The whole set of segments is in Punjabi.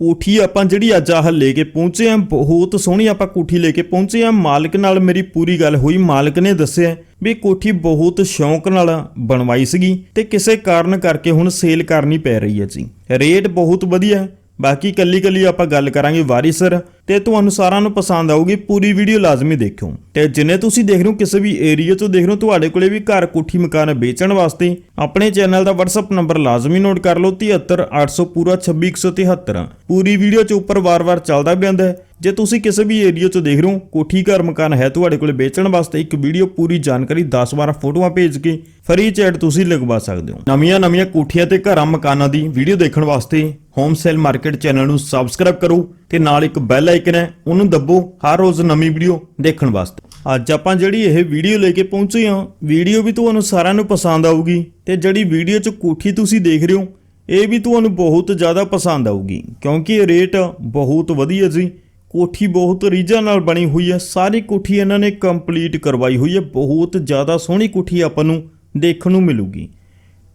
ਕੋਠੀ ਆਪਾਂ ਜਿਹੜੀ ਅੱਜ ਆਹ ਲੈ ਕੇ ਪਹੁੰਚੇ ਆ ਬਹੁਤ ਸੋਹਣੀ ਆਪਾਂ ਕੋਠੀ ਲੈ ਕੇ ਪਹੁੰਚੇ ਆ ਮਾਲਕ ਨਾਲ ਮੇਰੀ ਪੂਰੀ ਗੱਲ ਹੋਈ। ਮਾਲਕ ਨੇ ਦੱਸਿਆ ਵੀ ਕੋਠੀ ਬਹੁਤ ਸ਼ੌਂਕ ਨਾਲ ਬਣਵਾਈ ਸੀਗੀ ਤੇ ਕਿਸੇ ਕਾਰਨ ਕਰਕੇ ਹੁਣ ਸੇਲ ਕਰਨੀ ਪੈ ਰਹੀ ਹੈ ਜੀ। ਰੇਟ ਬਹੁਤ ਵਧੀਆ ਬਾਕੀ ਕੱਲੀ ਕੱਲੀ ਆਪਾਂ ਗੱਲ ਕਰਾਂਗੇ ਵਾਰਿਸਰ ਤੇ ਤੁਹਾਨੂੰ ਸਾਰਿਆਂ ਨੂੰ ਪਸੰਦ ਆਊਗੀ ਪੂਰੀ ਵੀਡੀਓ ਲਾਜ਼ਮੀ ਦੇਖਿਓ। ਤੇ ਜਿੰਨੇ ਤੁਸੀਂ ਦੇਖ ਰਹੇ ਹੋ ਕਿਸੇ ਵੀ ਏਰੀਆ ਤੋਂ ਦੇਖ ਰਹੇ ਹੋ, ਤੁਹਾਡੇ ਕੋਲੇ ਵੀ ਘਰ ਕੋਠੀ ਮਕਾਨ ਵੇਚਣ ਵਾਸਤੇ ਆਪਣੇ ਚੈਨਲ ਦਾ WhatsApp ਨੰਬਰ ਲਾਜ਼ਮੀ ਨੋਟ ਕਰ ਲਓ 73800 ਪੂਰਾ 26173 ਪੂਰੀ ਵੀਡੀਓ 'ਚ ਉੱਪਰ ਵਾਰ-ਵਾਰ ਚੱਲਦਾ ਵੀ ਹੈ। ਜੇ ਤੁਸੀਂ ਕਿਸੇ ਵੀ ਏਰੀਆ 'ਚ ਦੇਖ ਰਹੇ ਹੋ, ਕੋਠੀ ਘਰ ਮਕਾਨ ਹੈ ਤੁਹਾਡੇ ਕੋਲ ਵੇਚਣ ਵਾਸਤੇ ਇੱਕ ਵੀਡੀਓ ਪੂਰੀ ਜਾਣਕਾਰੀ 10-12 ਫੋਟੋਆਂ ਭੇਜ ਕੇ ਫਰੀ ਚੈਟ ਤੁਸੀਂ ਲਗਵਾ ਸਕਦੇ ਹੋ। ਨਵੀਆਂ-ਨਵੀਆਂ ਕੋਠੀਆਂ ਤੇ ਘਰਾਂ ਮਕਾਨਾਂ ਦੀ ਵੀਡੀਓ ਦੇਖਣ ਵਾਸਤੇ ਹੋਮ ਸੇਲ ਮਾਰਕੀਟ ਚੈਨਲ ਨੂੰ ਸਬਸਕ੍ਰਾਈਬ ਕਰੋ ਤੇ ਨਾਲ ਇੱਕ ਬੈਲ ਆਈਕਨ ਹੈ, ਉਹਨੂੰ ਦੱਬੋ ਹਰ ਰੋਜ਼ ਨਵੀਂ ਵੀਡੀਓ ਦੇਖਣ ਵਾਸਤੇ। ਅੱਜ ਆਪਾਂ ਜਿਹੜੀ ਇਹ ਵੀਡੀਓ ਲੈ ਕੇ ਪਹੁੰਚੇ ਹਾਂ ਵੀਡੀਓ ਵੀ ਤੁਹਾਨੂੰ ਸਾਰਿਆਂ ਨੂੰ ਪਸੰਦ ਆਊਗੀ ਤੇ ਜਿਹੜੀ ਵੀਡੀਓ 'ਚ ਕੋਠੀ ਤੁਸੀਂ ਦੇਖ ਰਹੇ ਹੋ, ਇਹ ਵੀ ਤੁਹਾਨੂੰ ਬਹੁਤ ਜ਼ਿਆਦਾ ਪਸੰਦ ਆਊਗੀ ਕਿਉਂਕਿ ਇਹ ਰੇਟ ਬਹੁਤ ਵਧੀਆ ਜੀ ਕੋਠੀ ਬਹੁਤ ਰੀਝਾਂ ਨਾਲ ਬਣੀ ਹੋਈ ਹੈ। ਸਾਰੀ ਕੋਠੀ ਇਹਨਾਂ ਨੇ ਕੰਪਲੀਟ ਕਰਵਾਈ ਹੋਈ ਹੈ। ਬਹੁਤ ਜ਼ਿਆਦਾ ਸੋਹਣੀ ਕੋਠੀ ਆਪਾਂ ਨੂੰ ਦੇਖਣ ਨੂੰ ਮਿਲੂਗੀ।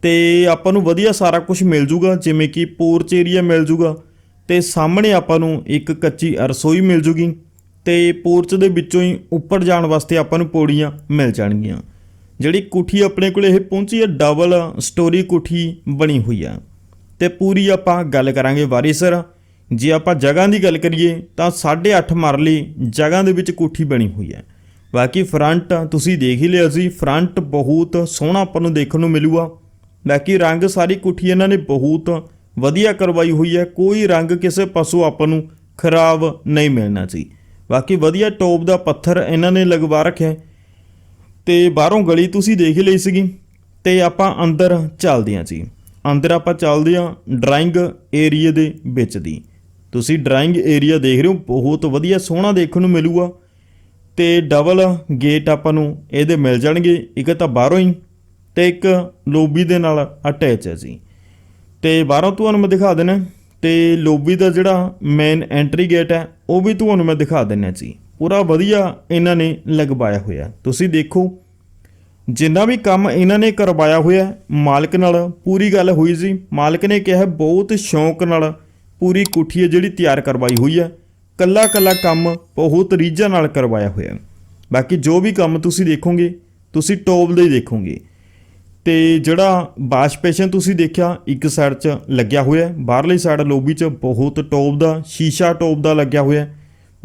ਤੇ ਆਪਾਂ ਨੂੰ ਵਧੀਆ ਸਾਰਾ ਕੁਝ ਮਿਲ ਜੂਗਾ, ਜਿਵੇਂ ਕਿ ਪੋਰਚ ਏਰੀਆ ਮਿਲ ਜੂਗਾ ਤੇ ਸਾਹਮਣੇ ਆਪਾਂ ਨੂੰ ਇੱਕ ਕੱਚੀ ਰਸੋਈ ਮਿਲ ਜੂਗੀ ਤੇ ਪੋਰਚ ਦੇ ਵਿੱਚੋਂ ਹੀ ਉੱਪਰ ਜਾਣ ਵਾਸਤੇ ਆਪਾਂ ਨੂੰ ਪੌੜੀਆਂ ਮਿਲ ਜਾਣਗੀਆਂ। ਜਿਹੜੀ ਕੋਠੀ ਆਪਣੇ ਕੋਲ ਇਹ ਪਹੁੰਚੀ ਹੈ ਡਬਲ ਸਟੋਰੀ ਕੋਠੀ ਬਣੀ ਹੋਈ ਆ। ਤੇ ਪੂਰੀ ਆਪਾਂ ਗੱਲ ਕਰਾਂਗੇ ਵਾਰਿਸਰ ਜੇ ਆਪਾਂ ਜਗ੍ਹਾ ਦੀ ਗੱਲ ਕਰੀਏ ਤਾਂ 8.5 ਮਰਲੀ ਜਗ੍ਹਾ ਦੇ ਵਿੱਚ ਕੋਠੀ ਬਣੀ ਹੋਈ ਹੈ। ਬਾਕੀ ਫਰੰਟ ਤੁਸੀਂ ਦੇਖ ਹੀ ਲਿਆ ਸੀ, ਫਰੰਟ ਬਹੁਤ ਸੋਹਣਾ ਆਪਾਂ ਨੂੰ ਦੇਖਣ ਨੂੰ ਮਿਲੂਗਾ। ਬਾਕੀ ਰੰਗ ਸਾਰੀ ਕੋਠੀ ਇਹਨਾਂ ਨੇ ਬਹੁਤ ਵਧੀਆ ਕਰਵਾਈ ਹੋਈ ਹੈ। ਕੋਈ ਰੰਗ ਕਿਸੇ ਪਾਸੋਂ ਆਪਾਂ ਨੂੰ ਖਰਾਬ ਨਹੀਂ ਮਿਲਣਾ ਸੀ। ਬਾਕੀ ਵਧੀਆ ਟੋਪ ਦਾ ਪੱਥਰ ਇਹਨਾਂ ਨੇ ਲਗਵਾ ਰੱਖਿਆ ਹੈ। ਤੇ ਬਾਹਰੋਂ ਗਲੀ ਤੁਸੀਂ ਦੇਖ ਹੀ ਲਈ ਸੀਗੀ। ਤੇ ਆਪਾਂ ਅੰਦਰ ਚੱਲਦੇ ਹਾਂ ਜੀ। ਅੰਦਰ ਆਪਾਂ ਚੱਲਦੇ ਹਾਂ ਡਰਾਇੰਗ ਏਰੀਆ ਦੇ ਵਿੱਚ ਦੀ। ਤੁਸੀਂ ਡਰਾਇੰਗ ਏਰੀਆ ਦੇਖ ਰਹੇ ਹੋ, ਬਹੁਤ ਵਧੀਆ, ਸੋਹਣਾ ਦੇਖਣ ਨੂੰ ਮਿਲੂਗਾ। ਤੇ ਡਬਲ ਗੇਟ ਆਪਾਂ ਨੂੰ ਇਹਦੇ ਮਿਲ ਜਾਣਗੇ, ਇੱਕ ਤਾਂ ਬਾਹਰੋਂ ਹੀ ਤੇ ਇੱਕ ਲੋਬੀ ਦੇ ਨਾਲ ਅਟੈਚ ਹੈ ਜੀ। ਤੇ ਬਾਹਰੋਂ ਤੁਹਾਨੂੰ ਮੈਂ ਦਿਖਾ ਦੇਣਾ ਤੇ ਲੋਬੀ ਦਾ ਜਿਹੜਾ ਮੇਨ ਐਂਟਰੀ ਗੇਟ ਹੈ, ਉਹ ਵੀ ਤੁਹਾਨੂੰ ਮੈਂ ਦਿਖਾ ਦਿੰਨਾ ਜੀ। ਪੂਰਾ ਵਧੀਆ ਇਹਨਾਂ ਨੇ ਲਗਵਾਇਆ ਹੋਇਆ ਤੁਸੀਂ ਦੇਖੋ, ਜਿੰਨਾ ਵੀ ਕੰਮ ਇਹਨਾਂ ਨੇ ਕਰਵਾਇਆ ਹੋਇਆ ਮਾਲਕ ਨਾਲ ਪੂਰੀ ਗੱਲ ਹੋਈ ਸੀ ਮਾਲਕ ਨੇ ਕਿਹਾ ਬਹੁਤ ਸ਼ੌਂਕ ਨਾਲ ਪੂਰੀ ਕੋਠੀ ਹੈ ਜਿਹੜੀ ਤਿਆਰ ਕਰਵਾਈ ਹੋਈ ਹੈ ਕੱਲਾ ਕੱਲਾ ਕੰਮ ਬਹੁਤ ਰੀਝਾਂ ਨਾਲ ਕਰਵਾਇਆ ਹੋਇਆ ਹੈ। ਬਾਕੀ ਜੋ ਵੀ ਕੰਮ ਤੁਸੀਂ ਦੇਖੋਗੇ, ਤੁਸੀਂ ਟੋਪ ਦੇ ਹੀ ਦੇਖੋਗੇ। ਤੇ ਜਿਹੜਾ ਵਾਸ਼ਪੇਸ਼ਨ ਤੁਸੀਂ ਦੇਖਿਆ, ਇੱਕ ਸਾਈਡ 'ਚ ਲੱਗਿਆ ਹੋਇਆ ਬਾਹਰਲੀ ਸਾਈਡ ਲੋਬੀ 'ਚ ਬਹੁਤ ਟੋਪ ਦਾ, ਸ਼ੀਸ਼ਾ ਟੋਪ ਦਾ ਲੱਗਿਆ ਹੋਇਆ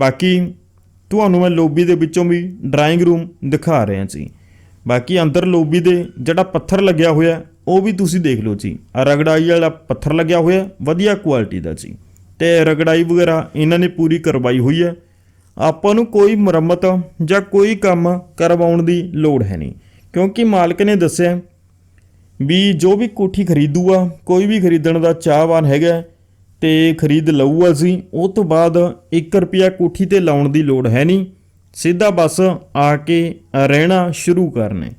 ਬਾਕੀ ਤੁਹਾਨੂੰ ਮੈਂ ਲੋਬੀ ਦੇ ਵਿੱਚੋਂ ਵੀ ਡਰਾਇੰਗ ਰੂਮ ਦਿਖਾ ਰਿਹਾ ਜੀ ਬਾਕੀ ਅੰਦਰ ਲੋਬੀ ਦੇ ਜਿਹੜਾ ਪੱਥਰ ਲੱਗਿਆ ਹੋਇਆ ਉਹ ਵੀ ਤੁਸੀਂ ਦੇਖ ਲਓ ਜੀ। ਆਹ ਰਗੜਾਈ ਵਾਲਾ ਪੱਥਰ ਲੱਗਿਆ ਹੋਇਆ, ਵਧੀਆ ਕੁਆਲਿਟੀ ਦਾ ਜੀ। ਤੇ ਰਗੜਾਈ ਵਗੈਰਾ ਇਹਨਾਂ ਨੇ ਪੂਰੀ ਕਰਵਾਈ ਹੋਈ ਹੈ। ਆਪਾਂ ਨੂੰ ਕੋਈ ਮੁਰੰਮਤ ਜਾਂ ਕੋਈ ਕੰਮ ਕਰਵਾਉਣ ਦੀ ਲੋੜ ਹੈ ਨਹੀਂ। ਕਿਉਂਕਿ ਮਾਲਕ ਨੇ ਦੱਸਿਆ ਵੀ ਜੋ ਵੀ ਕੋਠੀ ਖਰੀਦੂਗਾ ਕੋਈ ਵੀ ਖਰੀਦਣ ਦਾ ਚਾਹਵਾਨ ਹੈਗਾ ਤੇ ਖਰੀਦ ਲਊਗਾ ਸੀ ਉਹ ਤੋਂ ਬਾਅਦ 1 ਰੁਪਿਆ ਕੋਠੀ ਤੇ ਲਾਉਣ ਦੀ ਲੋੜ ਹੈ ਨਹੀਂ। ਸਿੱਧਾ ਬਸ ਆ ਕੇ ਰਹਿਣਾ ਸ਼ੁਰੂ ਕਰਨੇ।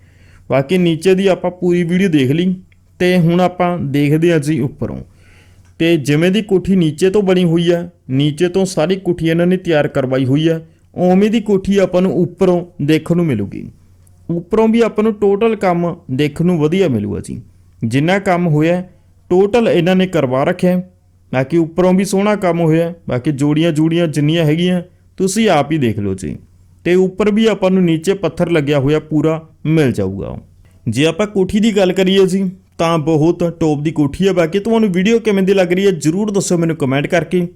ਬਾਕੀ ਨੀਚੇ ਦੀ ਆਪਾਂ ਪੂਰੀ ਵੀਡੀਓ ਦੇਖ ਲਈ ਤੇ ਹੁਣ ਆਪਾਂ ਦੇਖਦੇ ਹਾਂ ਜੀ ਉੱਪਰੋਂ। ਤੇ ਜਿਵੇਂ ਦੀ ਕੋਠੀ ਨੀਚੇ ਤੋਂ ਬਣੀ ਹੋਈ ਹੈ ਨੀਚੇ ਤੋਂ ਸਾਰੀ ਕੋਠੀ ਇਹਨਾਂ ਨੇ ਤਿਆਰ ਕਰਵਾਈ ਹੋਈ ਹੈ ਉਵੇਂ ਦੀ ਕੋਠੀ ਆਪਾਂ ਨੂੰ ਉੱਪਰੋਂ ਦੇਖਣ ਨੂੰ ਮਿਲੂਗੀ। ਉੱਪਰੋਂ ਵੀ ਆਪਾਂ ਨੂੰ ਟੋਟਲ ਕੰਮ ਦੇਖਣ ਨੂੰ ਵਧੀਆ ਮਿਲੂਗਾ ਜੀ। ਜਿੰਨਾ ਕੰਮ ਹੋਇਆ ਟੋਟਲ ਇਹਨਾਂ ਨੇ ਕਰਵਾ ਰੱਖਿਆ। ਬਾਕੀ ਉੱਪਰੋਂ ਵੀ ਸੋਹਣਾ ਕੰਮ ਹੋਇਆ, ਬਾਕੀ ਜੋੜੀਆਂ ਜੂੜੀਆਂ ਜਿੰਨੀਆਂ ਹੈਗੀਆਂ, ਤੁਸੀਂ ਆਪ ਹੀ ਦੇਖ ਲਓ ਜੀ। ਤੇ ਉੱਪਰ ਵੀ ਆਪਾਂ ਨੂੰ ਨੀਚੇ ਪੱਥਰ ਲੱਗਿਆ ਹੋਇਆ ਪੂਰਾ ਮਿਲ ਜਾਊਗਾ। ਜੇ ਆਪਾਂ ਕੋਠੀ ਦੀ ਗੱਲ ਕਰੀਏ ਜੀ, ਤਾਂ ਬਹੁਤ ਟੌਪ ਦੀ ਕੋਠੀ ਹੈ ਬਾਕੀ। ਤੁਹਾਨੂੰ ਵੀਡੀਓ ਕਿਵੇਂ ਦੀ ਲੱਗ ਰਹੀ ਹੈ ਜਰੂਰ ਦੱਸੋ ਮੈਨੂੰ ਕਮੈਂਟ ਕਰਕੇ।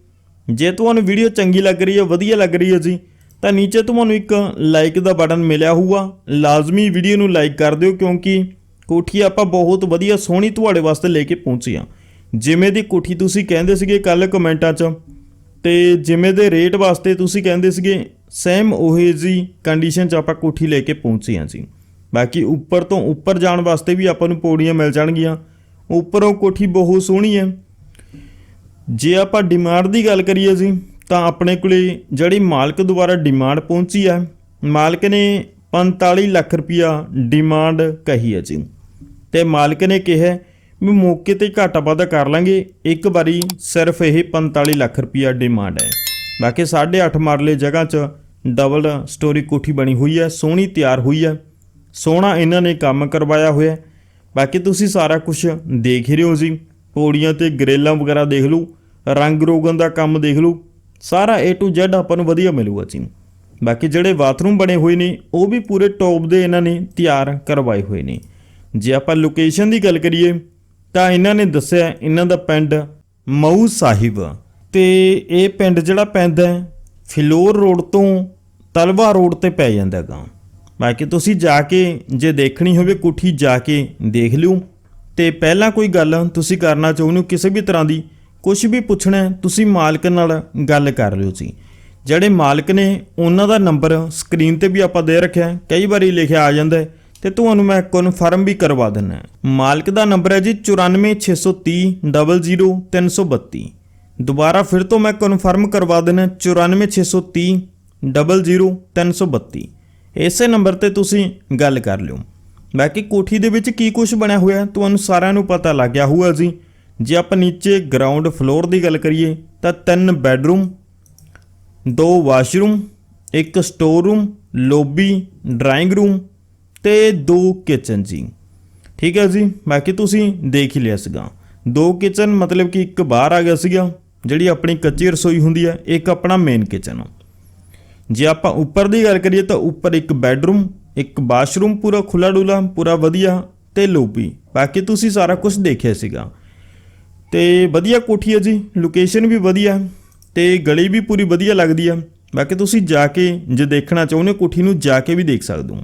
ਜੇ ਤੁਹਾਨੂੰ ਵੀਡੀਓ ਚੰਗੀ ਲੱਗ ਰਹੀ ਹੈ, ਵਧੀਆ ਲੱਗ ਰਹੀ ਹੈ ਜੀ, ਤਾਂ ਨੀਚੇ ਤੁਹਾਨੂੰ ਇੱਕ ਲਾਈਕ ਦਾ ਬਟਨ ਮਿਲਿਆ ਹੋਊਗਾ। ਲਾਜ਼ਮੀ ਵੀਡੀਓ ਨੂੰ ਲਾਈਕ ਕਰ ਦਿਓ ਕਿਉਂਕਿ ਕੋਠੀ ਆਪਾਂ ਬਹੁਤ ਵਧੀਆ ਸੋਹਣੀ ਤੁਹਾਡੇ ਵਾਸਤੇ ਲੈ ਕੇ ਪਹੁੰਚੇ ਹਾਂ। ਜਿਵੇਂ ਦੀ ਕੋਠੀ ਤੁਸੀਂ ਕਹਿੰਦੇ ਸੀਗੇ ਕੱਲ ਕਮੈਂਟਾਂ 'ਚ ਤੇ ਜਿਵੇਂ ਦੇ ਰੇਟ ਵਾਸਤੇ ਤੁਸੀਂ ਕਹਿੰਦੇ ਸੀਗੇ ਸੇਮ ਉਹੇ ਜੀ ਕੰਡੀਸ਼ਨ 'ਚ ਆਪਾਂ ਕੋਠੀ ਲੈ ਕੇ ਪਹੁੰਚੇ ਹਾਂ ਜੀ। ਬਾਕੀ ਉੱਪਰ ਤੋਂ ਉੱਪਰ ਜਾਣ ਵਾਸਤੇ ਵੀ ਆਪਾਂ ਨੂੰ ਪੌੜੀਆਂ ਮਿਲ ਜਾਣਗੀਆਂ। ਉੱਪਰੋਂ ਕੋਠੀ ਬਹੁਤ ਸੋਹਣੀ ਹੈ। ਜੇ ਆਪਾਂ ਡਿਮਾਂਡ ਦੀ ਗੱਲ ਕਰੀਏ ਜੀ, ਤਾਂ ਆਪਣੇ ਕੋਲੇ ਜਿਹੜੀ ਮਾਲਕ ਦੁਆਰਾ ਡਿਮਾਂਡ ਪਹੁੰਚੀ ਹੈ, ਮਾਲਕ ਨੇ 45 ਲੱਖ ਰੁਪਇਆ ਡਿਮਾਂਡ ਕਹੀ ਹੈ ਜੀ। ਤੇ ਮਾਲਕ ਨੇ ਕਿਹਾ ਵੀ ਮੌਕੇ ਤੇ ਘਾਟਾ ਵਾਧਾ ਕਰ ਲਾਂਗੇ। ਇੱਕ ਵਾਰੀ ਸਿਰਫ ਇਹ 45 ਲੱਖ ਰੁਪਇਆ ਡਿਮਾਂਡ ਹੈ। ਬਾਕੀ 8.5 ਮਰਲੇ ਜਗ੍ਹਾ 'ਚ ਡਬਲ ਸਟੋਰੀ ਕੋਠੀ ਬਣੀ ਹੋਈ ਹੈ, ਸੋਹਣੀ ਤਿਆਰ ਹੋਈ ਹੈ। ਸੋਹਣਾ ਇਹਨਾਂ ਨੇ ਕੰਮ ਕਰਵਾਇਆ ਹੋਇਆ ਬਾਕੀ ਤੁਸੀਂ ਸਾਰਾ ਕੁਝ ਦੇਖ ਰਹੇ ਹੋ ਜੀ। ਪੌੜੀਆਂ ਤੇ ਗਰੇਲਾਂ ਵਗੈਰਾ ਦੇਖ ਲਓ, ਰੰਗ ਰੋਗਨ ਦਾ ਕੰਮ ਦੇਖ ਲਓ। ਸਾਰਾ A to Z ਆਪਾਂ ਨੂੰ ਵਧੀਆ ਮਿਲੂਗਾ ਜੀ। ਬਾਕੀ ਜਿਹੜੇ ਬਾਥਰੂਮ ਬਣੇ ਹੋਏ ਨੇ, ਉਹ ਵੀ ਪੂਰੇ ਟੌਪ ਦੇ ਇਹਨਾਂ ਨੇ ਤਿਆਰ ਕਰਵਾਏ ਹੋਏ ਨੇ। ਜੇ ਆਪਾਂ ਲੋਕੇਸ਼ਨ ਦੀ ਗੱਲ ਕਰੀਏ ਤਾਂ ਇਹਨਾਂ ਨੇ ਦੱਸਿਆ ਇਹਨਾਂ ਦਾ ਪਿੰਡ ਮਊ ਸਾਹਿਬ ਤੇ ਇਹ ਪਿੰਡ ਜਿਹੜਾ ਪੈਂਦਾ ਹੈ, ਫਿਲੌਰ ਰੋਡ ਤੋਂ ਤਲਵਾ ਰੋਡ ਤੇ ਪੈ ਜਾਂਦਾ ਗਾ ਬਾਕੀ ਤੁਸੀਂ ਜਾ ਕੇ ਜੇ ਦੇਖਣੀ ਹੋਵੇ ਕੋਠੀ ਜਾ ਕੇ ਦੇਖ ਲਿਓ। ਤੇ ਪਹਿਲਾਂ ਕੋਈ ਗੱਲ ਤੁਸੀਂ ਕਰਨਾ ਚਾਹੁੰਦੇ ਹੋ ਕਿਸੇ ਵੀ ਤਰ੍ਹਾਂ ਦੀ ਕੁਝ ਵੀ ਪੁੱਛਣਾ ਤੁਸੀਂ ਮਾਲਕ ਨਾਲ ਗੱਲ ਕਰ ਲਿਓ ਜੀ। ਜਿਹੜੇ ਮਾਲਕ ਨੇ ਉਹਨਾਂ ਦਾ ਨੰਬਰ ਸਕਰੀਨ ਤੇ ਵੀ ਆਪਾਂ ਦੇ ਰੱਖਿਆ ਕਈ ਵਾਰੀ ਲਿਖਿਆ ਆ ਜਾਂਦਾ ਹੈ। ਤੇ ਤੁਹਾਨੂੰ ਮੈਂ ਕਨਫਰਮ ਵੀ ਕਰਵਾ ਦਿੰਨਾ ਮਾਲਕ ਦਾ ਨੰਬਰ ਹੈ ਜੀ 94630 00332 ਦੁਬਾਰਾ ਫਿਰ ਤੋਂ ਮੈਂ ਕਨਫਰਮ ਕਰਵਾ ਦਿੰਨਾ 94630 00332 ਇਸੇ ਨੰਬਰ ਤੇ ਤੁਸੀਂ ਗੱਲ ਕਰ ਲਿਓ। ਬਾਕੀ ਕੋਠੀ ਦੇ ਵਿੱਚ ਕੀ ਕੁਝ ਬਣਿਆ ਹੋਇਆ ਤੁਹਾਨੂੰ ਸਾਰਿਆਂ ਨੂੰ ਪਤਾ ਲੱਗ ਗਿਆ ਹੋਊਗਾ ਜੀ। ਜੇ ਆਪਾਂ ਨੀਚੇ ਗਰਾਊਂਡ ਫਲੋਰ ਦੀ ਗੱਲ ਕਰੀਏ, ਤਾਂ ਤਿੰਨ ਬੈੱਡਰੂਮ, ਦੋ ਵਾਸ਼ਰੂਮ, ਇੱਕ store room lobby drawing room ਤੇ ਦੋ ਕਿਚਨ ਜੀ। ਠੀਕ ਹੈ ਜੀ, ਬਾਕੀ ਤੁਸੀਂ ਦੇਖ ਹੀ ਲਿਆ ਸੀਗਾ। ਦੋ ਕਿਚਨ ਮਤਲਬ ਕਿ ਇੱਕ ਬਾਹਰ ਆ ਗਿਆ ਸੀਗਾ, ਜਿਹੜੀ ਆਪਣੀ ਕੱਚੀ ਰਸੋਈ ਹੁੰਦੀ ਹੈ, ਇੱਕ ਆਪਣਾ ਮੇਨ ਕਿਚਨ ਜੇ ਆਪਾਂ ਉੱਪਰ ਦੀ ਗੱਲ ਕਰੀਏ ਤਾਂ ਉੱਪਰ ਇੱਕ ਬੈੱਡਰੂਮ ਇੱਕ ਬਾਥਰੂਮ ਪੂਰਾ ਖੁੱਲਾ ਡੁੱਲਾ ਪੂਰਾ ਵਧੀਆ ਤੇ ਲੌਬੀ ਬਾਕੀ ਤੁਸੀਂ ਸਾਰਾ ਕੁਝ ਦੇਖਿਆ ਸੀਗਾ। ਤੇ ਵਧੀਆ ਕੋਠੀ ਹੈ ਜੀ ਲੋਕੇਸ਼ਨ ਵੀ ਵਧੀਆ, ਤੇ ਗਲੀ ਵੀ ਪੂਰੀ ਵਧੀਆ ਲੱਗਦੀ ਆ ਬਾਕੀ ਤੁਸੀਂ ਜਾ ਕੇ ਜੇ ਦੇਖਣਾ ਚਾਹੁੰਦੇ ਹੋ, ਕੋਠੀ ਨੂੰ ਜਾ ਕੇ ਵੀ ਦੇਖ ਸਕਦੇ ਹੋ।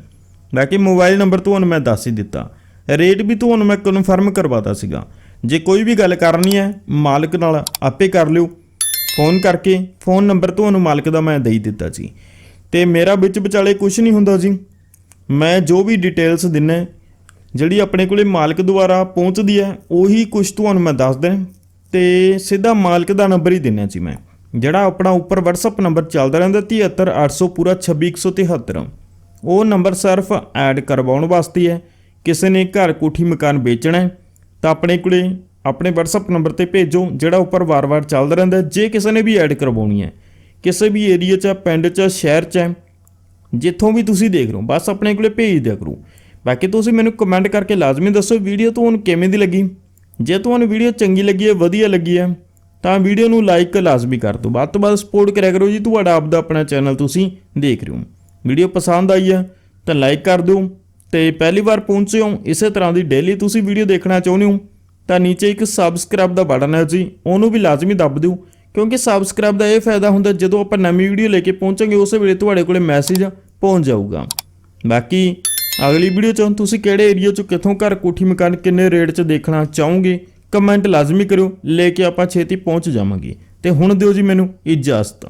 ਬਾਕੀ ਮੋਬਾਈਲ ਨੰਬਰ ਤੁਹਾਨੂੰ ਮੈਂ ਦੱਸ ਹੀ ਦਿੱਤਾ। ਰੇਟ ਵੀ ਤੁਹਾਨੂੰ ਮੈਂ ਕਨਫਰਮ ਕਰਵਾਤਾ ਸੀਗਾ। ਜੇ ਕੋਈ ਵੀ ਗੱਲ ਕਰਨੀ ਹੈ, ਮਾਲਕ ਨਾਲ ਆਪੇ ਕਰ ਲਿਓ। ਫੋਨ ਕਰਕੇ ਫੋਨ ਨੰਬਰ ਤੁਹਾਨੂੰ ਮਾਲਕ ਦਾ ਮੈਂ ਦੇ ਦਿੱਤਾ ਜੀ ਤੇ ਮੇਰਾ ਵਿੱਚ ਵਿਚਾਲੇ ਕੁਝ ਨਹੀਂ ਹੁੰਦਾ ਜੀ। ਮੈਂ ਜੋ ਵੀ ਡਿਟੇਲਸ ਦਿੰਨਾ ਜਿਹੜੀ ਆਪਣੇ ਕੋਲੇ ਮਾਲਕ ਦੁਆਰਾ ਪਹੁੰਚਦੀ ਹੈ, ਉਹੀ ਕੁਝ ਤੁਹਾਨੂੰ ਮੈਂ ਦੱਸ ਦਿਆਂ ਤੇ ਸਿੱਧਾ ਮਾਲਕ ਦਾ ਨੰਬਰ ਹੀ ਦਿੰਨਾ ਜੀ ਮੈਂ, ਜਿਹੜਾ ਆਪਣਾ ਉੱਪਰ WhatsApp ਨੰਬਰ ਚੱਲਦਾ ਰਹਿੰਦਾ 73800 ਪੂਰਾ 26173 ਉਹ ਨੰਬਰ ਸਿਰਫ ਐਡ ਕਰਵਾਉਣ ਵਾਸਤੇ ਹੈ। ਕਿਸੇ ਨੇ ਘਰ ਕੋਠੀ ਮਕਾਨ ਵੇਚਣਾ ਹੈ ਤਾਂ ਆਪਣੇ ਕੋਲੇ ਆਪਣੇ WhatsApp ਨੰਬਰ ਤੇ ਭੇਜੋ ਜਿਹੜਾ ਉੱਪਰ ਵਾਰ-ਵਾਰ ਚੱਲਦਾ ਰਹਿੰਦਾ ਜੇ ਕਿਸੇ ਨੇ ਵੀ ਐਡ ਕਰਵਾਉਣੀ ਹੈ ਕਿਸੇ ਵੀ ਏਰੀਆ 'ਚ ਪਿੰਡ 'ਚ ਸ਼ਹਿਰ 'ਚ ਹੈ, ਜਿੱਥੋਂ ਵੀ ਤੁਸੀਂ ਦੇਖ ਰਹੇ ਹੋ ਬਸ ਆਪਣੇ ਕੋਲੇ ਭੇਜ ਦਿਆ ਕਰੋ। ਬਾਕੀ ਤੁਸੀਂ ਮੈਨੂੰ ਕਮੈਂਟ ਕਰਕੇ ਲਾਜ਼ਮੀ ਦੱਸੋ ਵੀਡੀਓ ਤੁਹਾਨੂੰ ਕਿਵੇਂ ਦੀ ਲੱਗੀ। ਜੇ ਤੁਹਾਨੂੰ ਵੀਡੀਓ ਚੰਗੀ ਲੱਗੀ ਹੈ ਵਧੀਆ ਲੱਗੀ ਹੈ ਤਾਂ ਵੀਡੀਓ ਨੂੰ ਲਾਈਕ ਲਾਜ਼ਮੀ ਕਰ ਦਿਓ। ਵੱਧ ਤੋਂ ਵੱਧ ਸਪੋਰਟ ਕਰਿਆ ਕਰੋ ਜੀ ਤੁਹਾਡਾ ਆਪਦਾ ਆਪਣਾ ਚੈਨਲ ਤੁਸੀਂ ਦੇਖ ਰਹੇ ਹੋ। ਵੀਡੀਓ ਪਸੰਦ ਆਈ ਹੈ, ਤਾਂ ਲਾਈਕ ਕਰ ਦਿਓ ਤੇ ਪਹਿਲੀ ਵਾਰ ਪਹੁੰਚੇ ਹੋ, ਇਸੇ ਤਰ੍ਹਾਂ ਦੀ ਡੇਲੀ ਤੁਸੀਂ ਵੀਡੀਓ ਦੇਖਣਾ ਚਾਹੁੰਦੇ ਹੋ, ਤਾਂ ਨੀਚੇ ਇੱਕ ਸਬਸਕ੍ਰਾਈਬ ਦਾ ਬਟਨ ਹੈ ਜੀ, ਉਹਨੂੰ ਵੀ ਲਾਜ਼ਮੀ ਦੱਬ ਦਿਓ, ਕਿਉਂਕਿ ਸਬਸਕ੍ਰਾਈਬ ਦਾ ਇਹ ਫਾਇਦਾ ਹੁੰਦਾ ਜਦੋਂ ਆਪਾਂ ਨਵੀਂ ਵੀਡੀਓ ਲੈ ਕੇ ਪਹੁੰਚਾਂਗੇ, ਉਸੇ ਵੇਲੇ ਤੁਹਾਡੇ ਕੋਲੇ ਮੈਸੇਜ ਪਹੁੰਚ ਜਾਊਗਾ। ਬਾਕੀ ਅਗਲੀ ਵੀਡੀਓ 'ਚ ਤੁਸੀਂ ਕਿਹੜੇ ਏਰੀਆ 'ਚ ਕਿੱਥੋਂ ਘਰ ਕੋਠੀ ਮਕਾਨ ਕਿੰਨੇ ਰੇਟ 'ਚ ਦੇਖਣਾ ਚਾਹੋਗੇ ਕਮੈਂਟ ਲਾਜ਼ਮੀ ਕਰਿਓ, ਲੈ ਕੇ ਆਪਾਂ ਛੇਤੀ ਪਹੁੰਚ ਜਾਵਾਂਗੇ। ਤੇ ਹੁਣ ਦਿਓ ਜੀ ਮੈਨੂੰ ਇਜਾਜ਼ਤ।